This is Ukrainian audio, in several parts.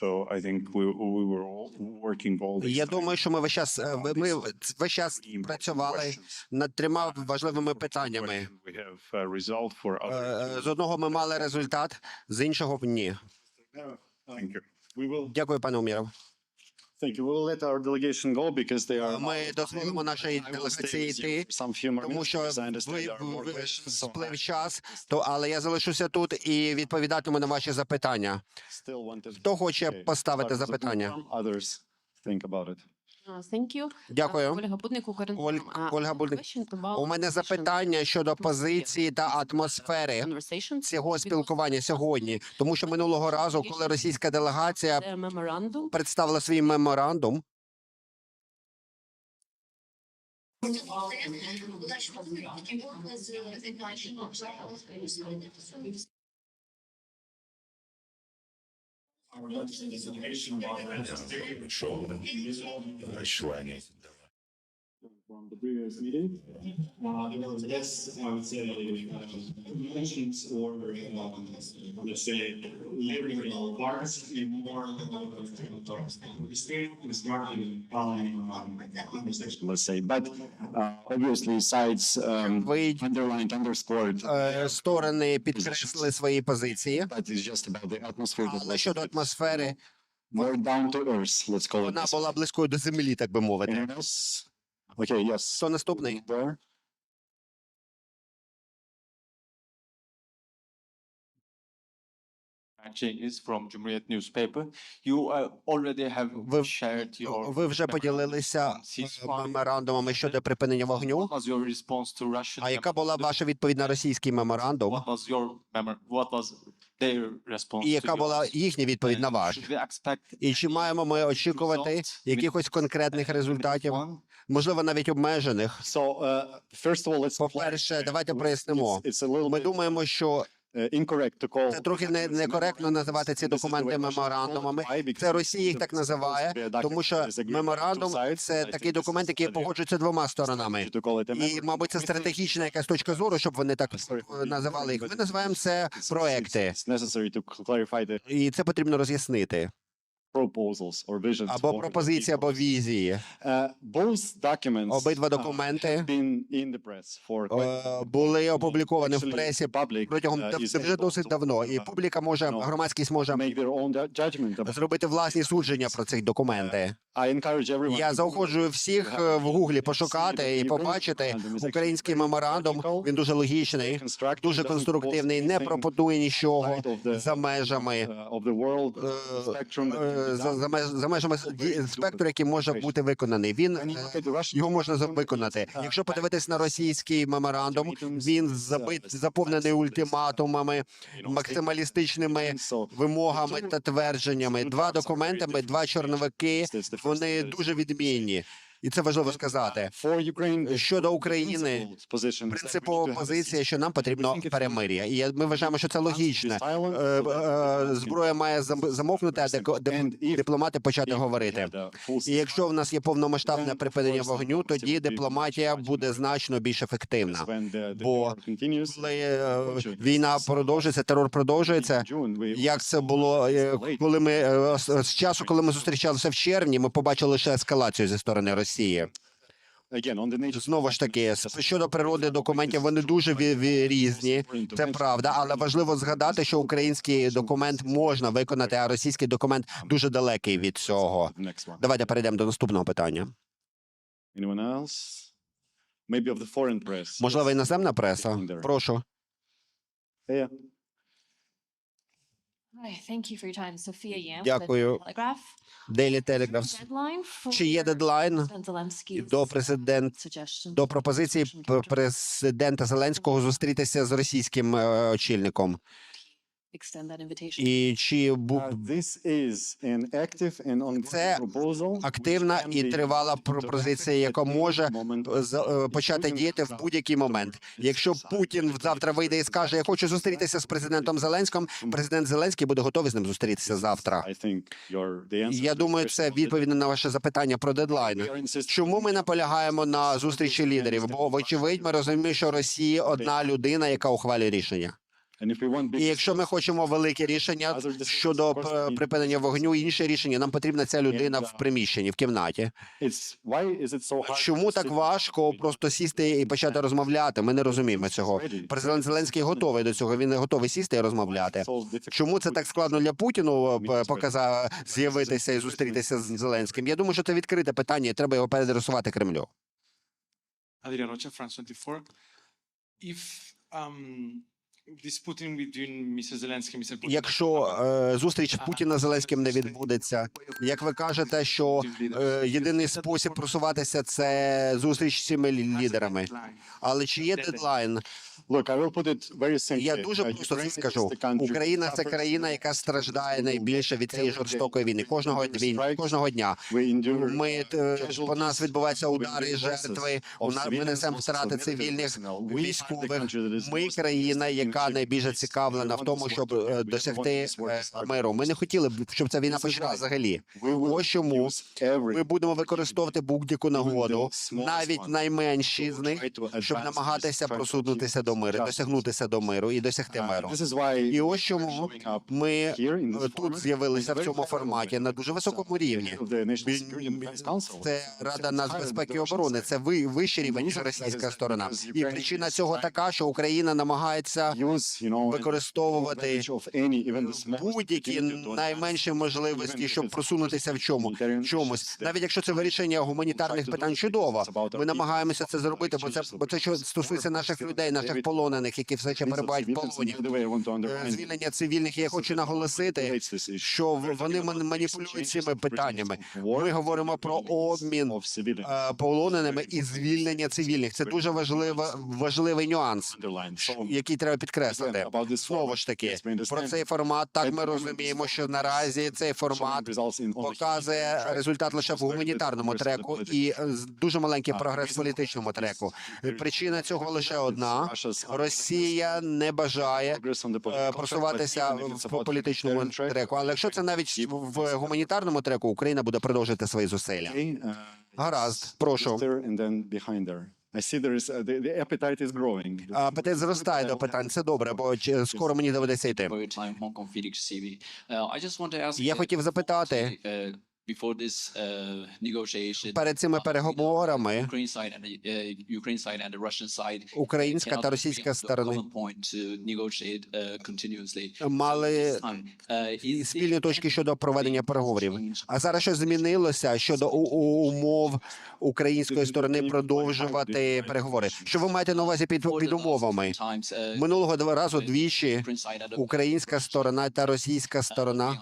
So I think we we were all working all this Я думаю, що ми весь час е, ви- ми весь час працювали над трьома важливими питаннями. question, We have a result for Е, other. е, З одного ми мали результат, з іншого ні. Thank you. We will Дякую, пане Уміров. Ми дозволимо нашій делегації йти, тому що сплив час, то але я залишуся тут і відповідатиму на ваші запитання. Хто хоче поставити запитання? Дякую. Uh, Ольга Будник, Ольга. У мене запитання щодо позиції та атмосфери цього спілкування сьогодні, тому що минулого разу, коли російська делегація представила свій меморандум, Sure. Sure from the previous meeting. Uh, there was less, I would say, uh, mentions or, um, let's say, liberal parts in more restraint, restricting, following, um, conversation, let's say, but, uh, obviously sides, um, ви underlined, underscored, е, сторони підкреслили свої позиції. but it's just about the atmosphere. that Але was щодо атмосфери, More down to earth, let's call it. вона this. була близькою до землі, так би мовити. Anyone else? Okay, yes. Хто наступний? There. Actually, is from Cumhuriyet newspaper. You uh, already have Ви- shared your. Ви вже поділилися е, меморандумами щодо припинення вогню. What was your response to Russian? А яка була ваша відповідь на російський меморандум? What was your memor? What was their response? І to яка була yours? їхня відповідь на And ваш? should we expect І чи маємо ми очікувати якихось конкретних результатів, One, можливо, навіть обмежених? Uh, let's. По-перше, давайте прояснимо. Ми думаємо, що uh, це трохи не некоректно називати ці документи меморандумами. Це Росія їх так називає, тому що меморандум це такий документ, який погоджується двома сторонами. І, мабуть, це стратегічна якась точка зору, щоб вони так називали їх. Ми називаємо це проекти, і це потрібно роз'яснити. Proposals or visions. Або пропозиції, або візії. Uh, both documents Обидва uh, документи е, були опубліковані в пресі протягом uh, вже досить давно. І uh, публіка може, громадськість може зробити власні судження про ці документи. Everyone Я заохочую всіх е, в гуглі пошукати і побачити український меморандум. Він дуже логічний, дуже конструктивний, не пропонує нічого за межами. Е, За, за, меж- за межами спектру, який може бути виконаний. Він е, його можна виконати. Якщо подивитись на російський меморандум, він забит заповнений ультиматумами, максималістичними вимогами та твердженнями. Два документи, два чорновики. Вони дуже відмінні, і це важливо сказати. Щодо України, position is that we need принципова позиція, що нам потрібно перемир'я. І я- ми вважаємо, що це Е, е, Зброя має зам- замовкнути, а дипломати почати говорити. І якщо в нас є повномасштабне припинення вогню, тоді дипломатія буде значно більш ефективна. Бо. Коли е, війна продовжується, терор продовжується. Як це було е, коли ми е, з часу, коли ми зустрічалися в червні, ми побачили лише ескалацію зі сторони Росії. Nature Знову ж таки, щодо природи документів, вони дуже різні. Це правда, але важливо згадати, що український документ можна виконати, а російський документ дуже далекий від цього. Давайте перейдемо до наступного питання. Можливо, іноземна преса. Прошу. Yeah. Hi, thank you for your time. Sophia Yam, Дякую. Daily Telegraph. Чи є дедлайн до президент до пропозиції президента Зеленського зустрітися з російським е, очільником? І чи бу Uh, this is an active and ongoing Це активна і тривала пропозиція, яка може з- е, почати діяти в будь-який момент. Якщо Путін завтра вийде і скаже, я хочу зустрітися з президентом Зеленським, президент Зеленський буде готовий з ним зустрітися завтра. I think your the answer Я думаю, це відповідь на ваше запитання про insisting Чому ми наполягаємо на зустрічі лідерів? Бо вочевидь, ми розуміємо, що Росія одна людина, яка ухвалює рішення. І якщо ми хочемо велике рішення щодо е, припинення вогню, інше рішення, нам потрібна ця людина в приміщенні, в кімнаті. Чому так важко просто сісти і почати розмовляти? Ми не розуміємо цього. Президент Зеленський готовий до цього. Він не готовий сісти і розмовляти. Чому це так складно для Путіну е, показав з'явитися і зустрітися з Зеленським? Я думаю, що це відкрите питання, і треба його переадресувати Кремлю. Adrian Rocha, France 24. If um, this Putin between Mr. Zelensky and Якщо е, зустріч Путіна з Зеленським не відбудеться, як ви кажете, що е, єдиний спосіб просуватися це зустріч з цими лідерами. Але чи є дедлайн? Я дуже Uh, просто це скажу. Україна це країна, яка страждає найбільше від цієї жорстокої війни. Кожного війни, кожного дня. Ми uh, е, по нас відбуваються удари, жертви. У нас ми несемо втрати цивільних військових. Ми країна, яка найбільше цікавлена в тому, щоб е, досягти е, миру. Ми не хотіли б, щоб ця війна why взагалі. Ось чому ми будемо використовувати будь-яку нагоду, навіть найменші з них, щоб намагатися просунутися achieve до миру, досягнутися до миру і досягти Uh, миру. І ось чому ми е, тут з'явилися в цьому форматі на дуже високому рівні. Це Рада нацбезпеки і оборони. Це ви вищий рівень ніж російська сторона. І причина цього така, що Україна намагається використовувати будь-які найменші можливості, щоб просунутися в чому чомусь, навіть якщо це вирішення гуманітарних питань, чудово. Ми намагаємося це зробити, бо це бо це що стосується наших людей, наших полонених, які все ще перебувають в полоні. Е, Звільнення цивільних. Я хочу наголосити, що вони ман- маніпулюють цими питаннями. Ми говоримо про обмін е, полоненими і звільнення цивільних. Це дуже важлива важливий нюанс, який треба підкреслити. Знову ж таки, про цей формат так ми розуміємо, що наразі цей формат показує результат лише в гуманітарному треку і е, дуже маленький прогрес в політичному треку. Причина цього лише одна: Росія не бажає е, просуватися в політичному треку. Але якщо це навіть в гуманітарному треку, Україна буде продовжити свої зусилля. Гаразд, прошу. Growing. Апетит зростає до питань. Це добре, бо скоро мені доведеться йти. Я хотів запитати uh, перед цими uh, переговорами. Uh, Українська та російська сторони мали спільні точки щодо проведення переговорів. А зараз що змінилося щодо умов української сторони продовжувати переговори? Що ви маєте на увазі під, під умовами? Минулого разу двічі українська сторона та російська сторона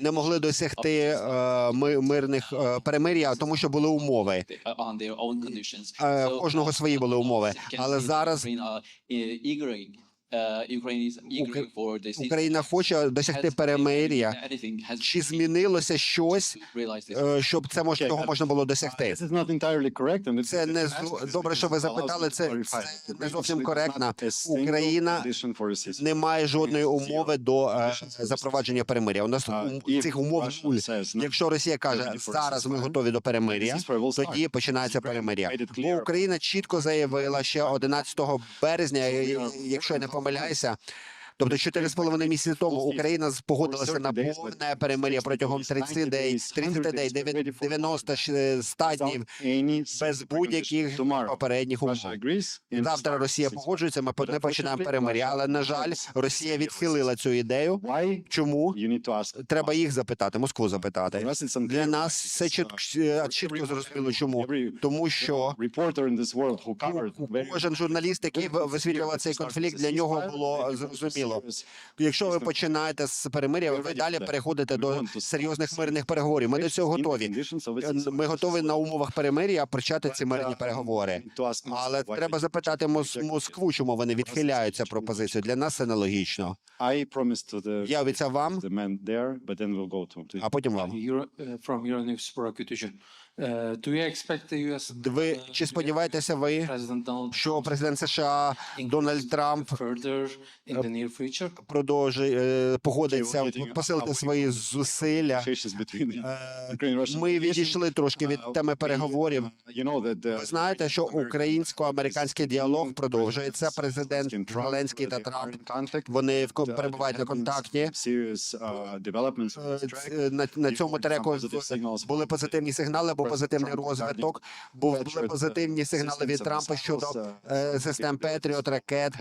не могли досягти е, ми- мирних е, перемир'я, тому що були умови. Е, кожного свої були умови. Але зараз The Україна хоче досягти перемир'я. Чи змінилося щось, е, щоб це мож, цього можна було досягти? Це не добре, що ви запитали. Це- це не зовсім коректно. Україна for a жодної умови до е, запровадження перемир'я. У нас Uh, цих умов нуль. Якщо Росія каже, зараз ми готові до перемир'я, тоді починається перемир'я. Бо. Україна чітко заявила ще 11 березня, якщо я не con la esa. Тобто 4,5 місяці тому Україна погодилася на повне перемир'я протягом 30 днів, 30 днів, 90 ще 100 днів без будь-яких попередніх умов. Завтра Росія погоджується. Ми ми починаємо перемир'я. Але на жаль, Росія відхилила цю ідею. Чому треба їх запитати? Москву запитати. Для нас все чітко е, чітко зрозуміло. Чому тому, що кожен журналіст, який ви- висвітлював цей конфлікт, для нього було зрозуміло. Якщо ви починаєте з перемир'я, ви далі переходите до серйозних мирних переговорів. Ми до цього готові. Е, Ми готові на умовах перемир'я почати ці мирні переговори. Але треба запитати Мос- Москву, чому вони відхиляють цю пропозицію. Для нас це нелогічно. Я обіцяв вам, а потім вам. US Ви uh, чи сподіваєтеся ви, President що президент США Дональд Трамп further in the near future. продовжує е, погодиться посилити свої зусилля. Е. Ми відійшли трошки від теми переговорів. You know that the Ви знаєте, що українсько-американський діалог продовжується. Президент Зеленський та Трамп вони в ко- перебувають на контакті. Е, на цьому треку були позитивні сигнали, був позитивний розвиток. Був були позитивні сигнали від Трампа щодо е, систем Петріот, ракет,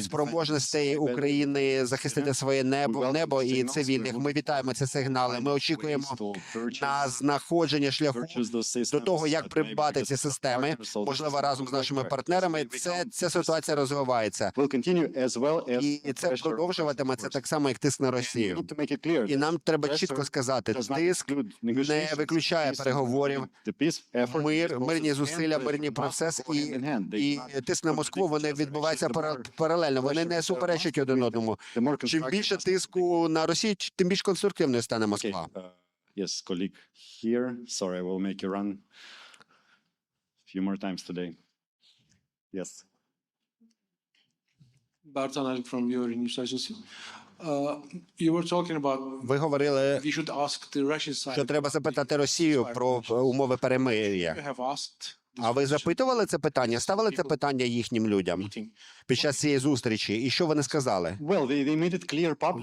спроможностей України захистити своє небо, небо і цивільних. Ми вітаємо ці сигнали. Ми очікуємо на знаходження шляху до того, як придбати ці системи, можливо, разом з нашими партнерами. Це ця ситуація розвивається, і це продовжуватиметься так само, як тиск на Росію. І нам треба чітко сказати, тиск не виключає переговорів. Мир, мирні зусилля, мирні процес і, і тиск на Москву. Вони відбуваються паралельно. Вони не суперечать один одному. Чим більше тиску на Росію, тим більш конструктивною стане Москва. uh, yes, colleague here. Sorry, I will make you run a few more times today. Yes. Bartan from your news Uh, Ви говорили, що треба запитати Росію про умови перемир'я. А ви запитували це питання? Ставили це питання їхнім людям під час цієї зустрічі? І що вони сказали?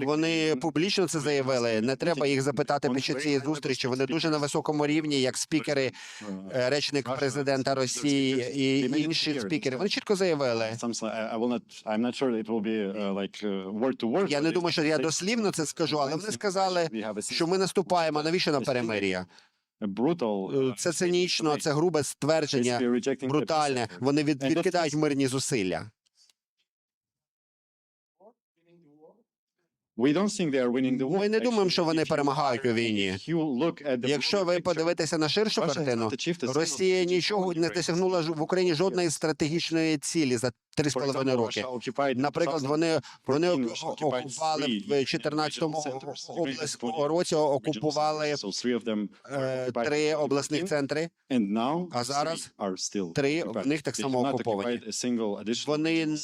Вони публічно це заявили. Не треба їх запитати під час цієї зустрічі. Вони дуже на високому рівні, як спікери, е, речник президента Росії і інші спікери. Вони чітко заявили. Я не думаю, що я дослівно це скажу, але вони сказали, що ми наступаємо. Навіщо на перемир'я? Brutal. Е, Це цинічно, це грубе ствердження, брутальне. Вони від, відкидають мирні зусилля. We don't think they are winning the war. Ми не думаємо, що вони перемагають у війні. Якщо ви подивитеся на ширшу картину, Росія нічого не досягнула в Україні жодної стратегічної цілі за три з половиною роки. Наприклад, 2000 вони вони окупали в 14-му regional centers. Ukraine область has 20 році, окупували е, три обласних центри. А зараз три в них так само окуповані. Вони не,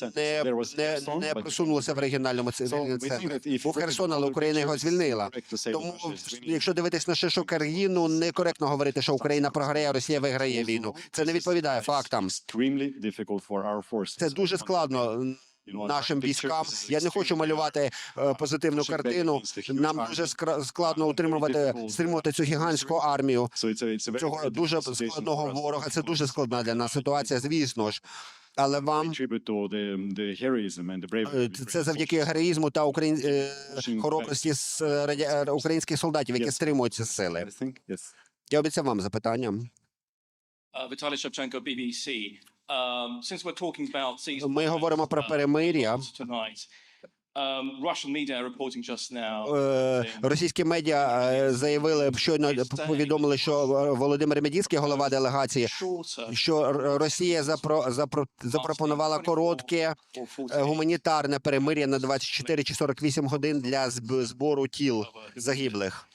не, не просунулися в регіональному центрі. Був Херсон, але Україна його звільнила. Тому, якщо дивитись на ширшу країну, некоректно говорити, що Україна програє, а Росія виграє війну. Це не відповідає фактам. Це дуже складно нашим військам. Я не хочу малювати е, позитивну картину. Нам дуже складно утримувати стримувати цю гігантську армію. Цього дуже складного ворога. Це дуже складна для нас ситуація, звісно ж. Але вам е, це завдяки героїзму та україн... е, хоробрості з е, радя- е, українських солдатів, які Yes. стримують ці сили. Я обіцяв вам запитання. Uh, Vitaly Shevchenko, BBC. Um, Ми говоримо про uh, перемир'я. Um, Russian media are reporting just now. Е, Російські медіа е, заявили, щойно повідомили, що е, Володимир Медінський, голова делегації, що Росія запро, запро, запропонувала коротке е, гуманітарне перемир'я на 24 чи 48 годин для збору тіл загиблих.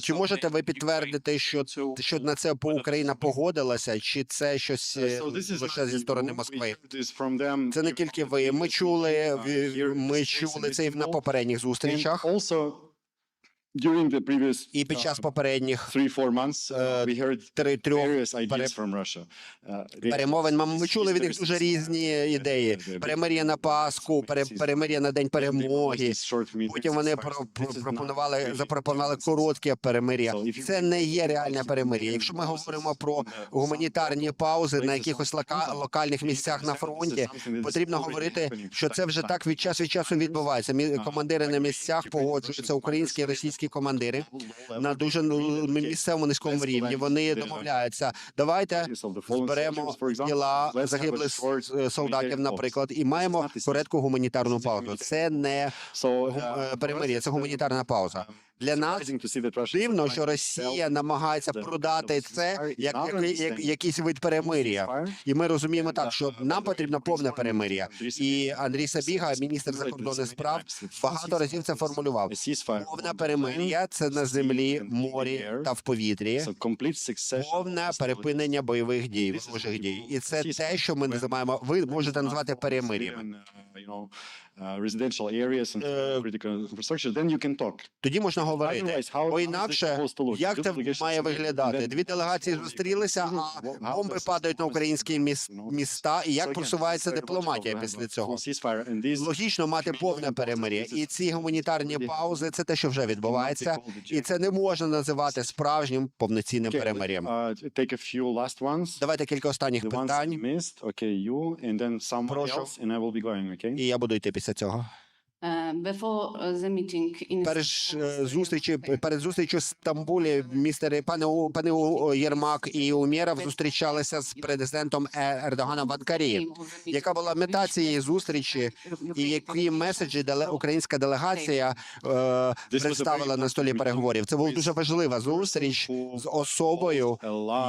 Чи можете ви підтвердити, що що на це по Україна погодилася, чи це щось е, лише зі сторони Москви? Це не тільки ви. Ми чули, Uh, в- ми чули це і на попередніх зустрічах, і під час uh, попередніх uh, Е, heard три трьох. Uh, перемовин. Ми, чули від них дуже різні ідеї. Перемир'я на Пасху, пере, перемир'я на день перемоги. Потім вони пропонували запропонували коротке перемир'я. Це не є реальне перемир'я. Якщо ми говоримо про гуманітарні паузи на якихось лока, локальних місцях на фронті, потрібно говорити, що це вже так від часу від часу відбувається. Командири на місцях погоджуються, українські і російські командири на дуже ну, місцевому низькому рівні. Вони домовляються. Давайте зберемо тіла загиблих солдатів, наприклад, і маємо коротку гуманітарну паузу. Це не е, перемир'я, це гуманітарна пауза. Для нас дивно, що Росія намагається продати це як, як, як якийсь вид перемир'я. І ми розуміємо так, що нам потрібно повне перемир'я. І Андрій Сабіга, міністр закордонних справ, багато разів це формулював. Повне перемир'я це на землі, морі та в повітрі. Повне перепинення бойових дій, ворожих дій, і це те, що ми називаємо. Ви можете назвати перемир'ям. Uh, residential areas and Е, critical infrastructure, then you can talk. Тоді можна говорити. Otherwise, how- how Бо is this інакше, supposed to look? як це має виглядати? then- Дві делегації зустрілися, а бомби падають на українські міс- міста. І як просувається дипломатія після цього? Логічно мати повне перемир'я. І ці гуманітарні паузи це те, що вже відбувається, і це не можна називати справжнім повноцінним перемир'ям. uh, Take a few last ones. Давайте кілька останніх The ones you питань, missed, okay, you, and then someone Прошу. else, and I will be going, okay? і я буду йти після цього. Uh, uh, the Перш е, зустрічі перед зустрічю в Стамбулі містер пане пане Єрмак і Умєров зустрічалися з президентом Е- Ердоганом в Анкарі. Яка була мета цієї зустрічі, і які меседжі українська делегація е, представила на столі переговорів? Це була дуже важлива зустріч з особою,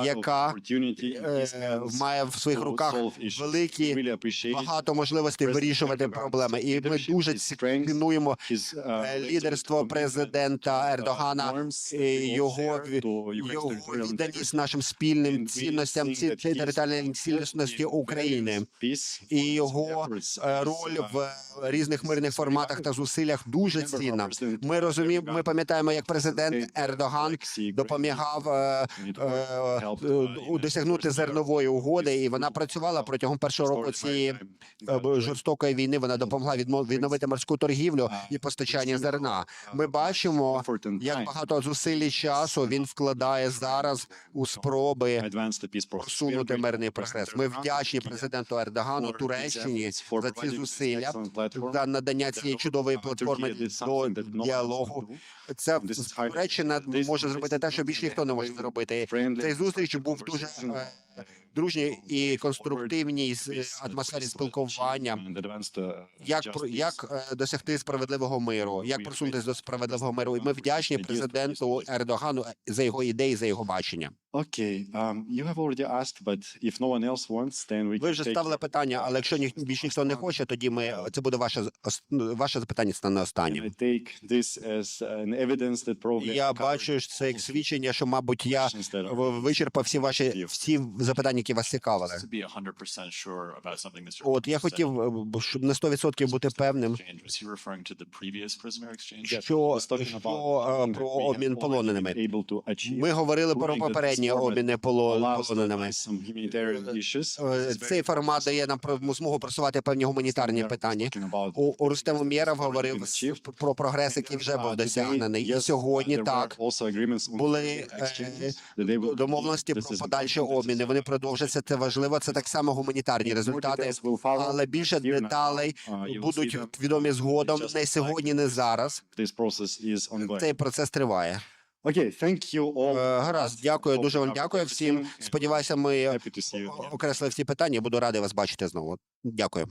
яка е, має в своїх руках великі багато можливостей вирішувати проблеми. І ми дуже цінуємо е, лідерство президента Ердогана, і його його відданість нашим спільним цінностям ці територіальної цілісності України і його е, роль в різних мирних форматах та зусиллях дуже цінна. Ми розуміємо, ми пам'ятаємо, як президент Ердоган допомагав е, досягнути зернової угоди, і вона працювала протягом першого року цієї жорстокої війни. Вона допомогла відновити морську торгівлю і постачання зерна. Ми бачимо, як багато зусиль і часу він вкладає зараз у спроби просунути мирний процес. Ми вдячні президенту Ердогану Туреччині за ці зусилля, за надання цієї чудової платформи до діалогу. Це Туреччина може зробити те, що більше ніхто не може зробити. Цей зустріч був дуже дружній і конструктивній е, атмосфері спілкування. Як як е, досягти справедливого миру, як просунутися до справедливого миру? І ми вдячні президенту Ердогану за його ідеї, за його бачення. Okay, um, Ви вже ставили питання, але якщо ні, більш ніхто не хоче, тоді ми це буде ваше ваше запитання стане останнім. Я бачу це як свідчення, що мабуть я вичерпав всі ваші всі запитання, які вас цікавили. to be 100% sure about something Mr. От я хотів, е, щоб на 100% бути певним, що, що е, про обмін полоненими. Ми говорили про попередні обміни полоненими. Е, Цей формат дає нам про- змогу просувати певні гуманітарні питання. У, у Рустем Умєров говорив про прогрес, який вже Uh, був досягнений. І сьогодні так були е, домовленості про подальші обміни. Вони продовжаться. Це важливо. Це так само гуманітарні результати. Але більше деталей будуть відомі згодом. Не сьогодні, не зараз. Цей процес триває. You. Е, Гаразд, дякую, дуже вам дякую всім. Сподіваюся, ми окреслили всі питання. Буду радий вас бачити знову. Дякую.